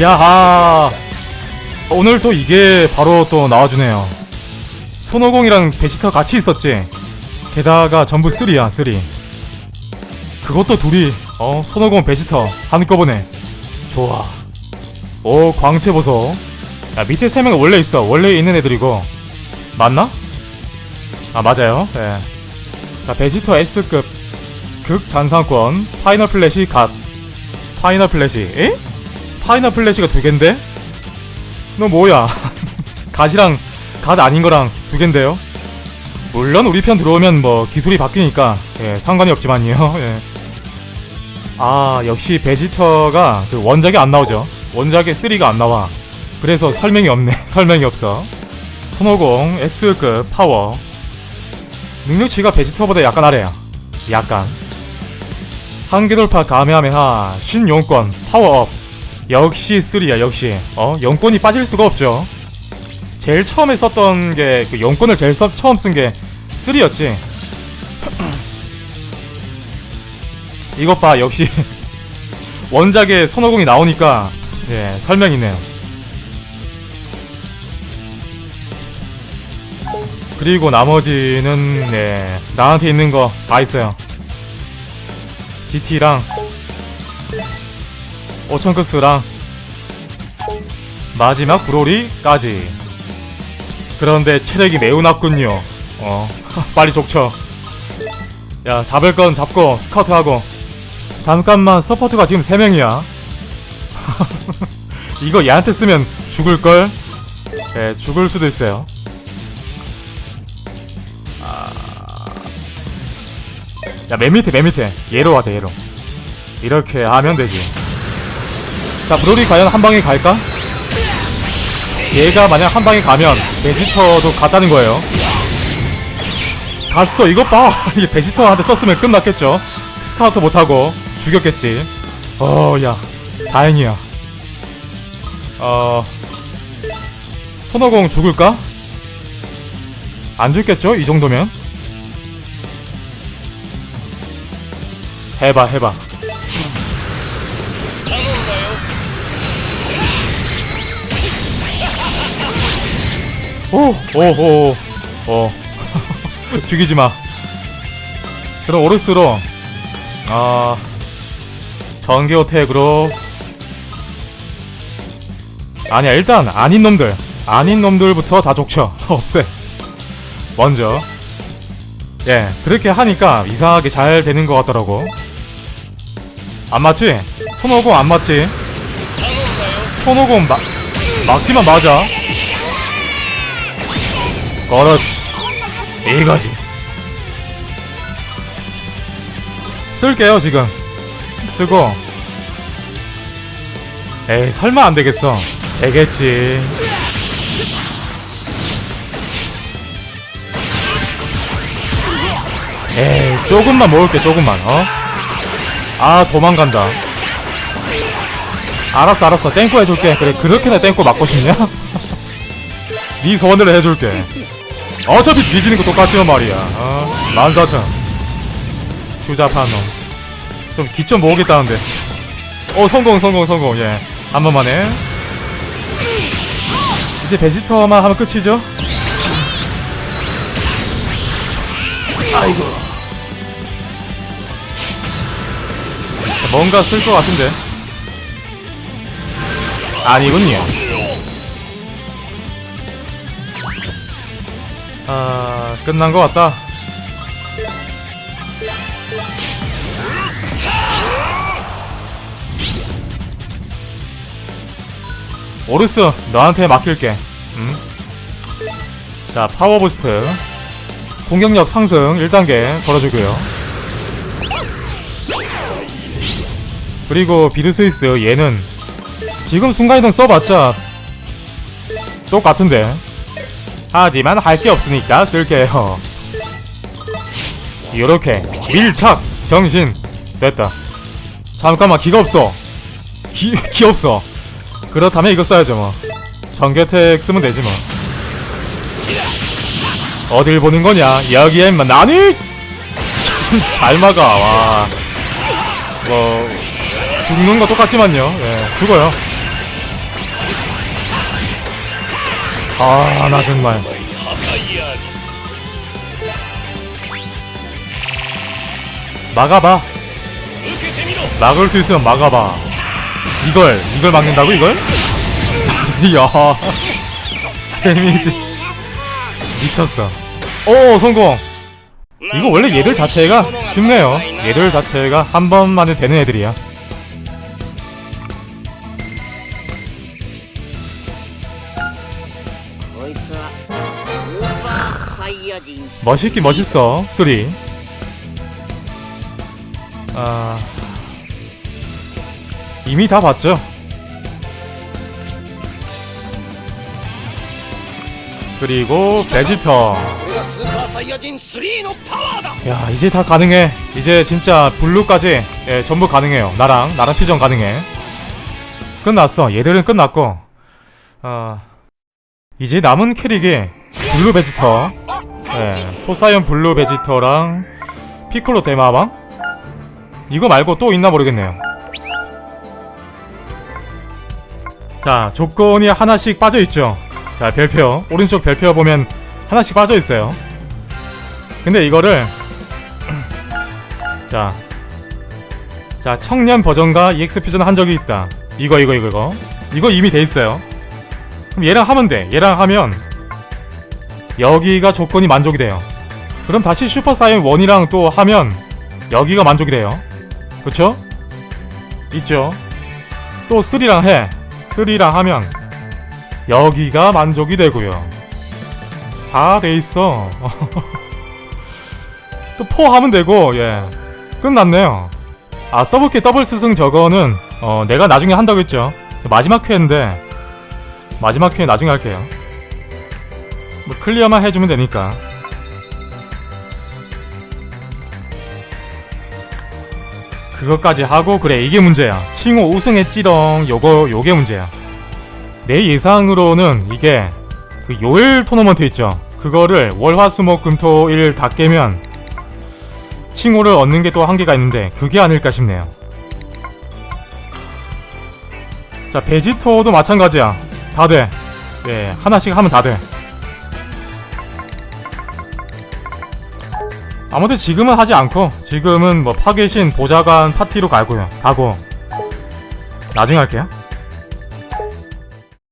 야하 오늘 또 이게 바로 또 나와주네요. 손오공이랑 베지터 같이 있었지? 게다가 전부 3야 3 그것도 둘이 어 손오공 베지터 한꺼번에. 좋아. 오 광채 보소. 야 밑에 세 명은 원래 있어. 원래 있는 애들이고. 맞나? 아 맞아요. 예. 자 베지터 S급 극 잔상권 파이널 플래시 갓. 파이널 플래시 에? 파이널 플래시가 두 갠데? 너 뭐야? 갓이랑 갓 아닌 거랑 두 갠데요? 물론 우리 편 들어오면 뭐 기술이 바뀌니까 예, 상관이 없지만요. 예. 아 역시 베지터가 그 원작에 안 나오죠. 원작에 3가 안 나와. 그래서 설명이 없네. 설명이 없어. 손오공 S급 파워. 능력치가 베지터보다 약간 아래야. 약간. 한계 돌파 가메하메하 신용권 파워업 역시 3야 역시. 어 용권이 빠질 수가 없죠. 제일 처음에 썼던 게그 용권을 제일 써, 처음 쓴게 3였지. 이것 봐 역시. 원작에 손오공이 나오니까. 예 설명 있네요. 그리고 나머지는 네 나한테 있는 거 다 있어요. GT랑 오천크스랑 마지막 브로리까지 그런데 체력이 매우 낮군요 어 빨리 족쳐 야 잡을 건 잡고 스카우트하고 잠깐만 서포트가 지금 3명이야 이거 얘한테 쓰면 죽을걸? 네 죽을 수도 있어요 야, 맨 밑에, 맨 밑에. 얘로 하자, 얘로. 이렇게 하면 되지. 자, 브로리 과연 한 방에 갈까? 얘가 만약 한 방에 가면 베지터도 갔다는 거예요. 갔어, 이것 봐. 이게 베지터한테 썼으면 끝났겠죠. 스카우트 못하고 죽였겠지. 어, 야, 다행이야. 어, 손오공 죽을까? 안 죽겠죠? 이 정도면? 해봐 해봐 오오오오 오 죽이지 마 그럼 오르스로 아 전기 어택으로 아니야 일단 아닌 놈들 아닌 놈들부터 다 족쳐 없애 먼저 예, 그렇게 하니까 이상하게 잘 되는 것 같더라고. 안 맞지? 손오공 안 맞지? 손오공 마, 맞기만 맞아. 그렇지. 이거지. 쓸게요, 지금. 쓰고. 에이, 설마 안 되겠어. 되겠지. 에이 조금만 먹을게 조금만 어? 아 도망간다 알았어 알았어 땡코 해줄게 그래 그렇게나 땡코 맞고 싶냐? 네 소원대로 해줄게 어차피 뒤지는 거 똑같지만 말이야. 어? 14,000 주자판 놈좀 기점 모으겠다는데. 어 성공 성공 성공. 예 한 번만 해. 이제 베지터만 하면 끝이죠? 아이고. 뭔가 쓸 것 같은데. 아니군요 아 끝난 것 같다. 오르스 너한테 맡길게. 음? 자 파워 부스트. 공격력 상승 1단계 걸어주고요. 그리고 비르스이스 얘는 지금 순간이동 써봤자 똑같은데 하지만 할 게 없으니까 쓸게요. 요렇게 밀착 정신. 됐다. 잠깐만 기가 없어. 기, 기 없어. 그렇다면 이거 써야죠 뭐. 전개택 쓰면 되지 뭐. 어딜 보는 거냐? 여기에 임마 나니? 잘 막아 와뭐 죽는 거 똑같지만요. 예 죽어요 아, 아, 나 정말. 막아봐. 막을 수 있으면 막아봐. 이걸, 이걸 막는다고, 이걸? 이야. 데미지. 미쳤어. 오, 성공! 이거 원래 얘들 자체가 쉽네요. 얘들 자체가 한 번만에 되는 애들이야. 멋있긴 멋있어 소리. 아 이미 다 봤죠? 그리고 베지터. 야 이제 다 가능해. 이제 진짜 블루까지 예, 전부 가능해요. 나랑 나랑 퓨전 가능해. 끝났어. 얘들은 끝났고. 아 어... 이제 남은 캐릭이 블루 베지터 예, 토사이언 블루 베지터랑 피콜로 대마방 이거 말고 또 있나 모르겠네요. 자 조건이 하나씩 빠져있죠? 자 별표. 오른쪽 별표 보면 하나씩 빠져있어요. 근데 이거를 자, 자 청년 버전과 EX 퓨전 한 적이 있다. 이거 이거 이거 이거. 이거 이미 돼 있어요. 그럼 얘랑 하면 돼. 얘랑 하면 여기가 조건이 만족이 돼요. 그럼 다시 슈퍼 사이언 1이랑 또 하면 여기가 만족이 돼요. 그쵸? 있죠. 또 3랑 해. 3랑 하면 여기가 만족이 되고요. 다 돼 있어. 또포 하면 되고 예 끝났네요 아 서브키 더블 스승 저거는 어 내가 나중에 한다고 했죠 마지막 회인데 마지막 회 나중에 할게요. 뭐 클리어만 해주면 되니까. 그것까지 하고 그래 이게 문제야. 칭호 우승했지롱 요거 요게 문제야. 내 예상으로는 이게 그 요일 토너먼트 있죠? 그거를 월화수목금토일 다 깨면 칭호를 얻는 게 또 한계가 있는데 그게 아닐까 싶네요. 자 베지토도 마찬가지야. 다 돼. 예 하나씩 하면 다 돼. 아무튼 지금은 하지 않고 지금은 뭐 파괴신 보좌관 파티로 가고요. 가고 나중에 할게요.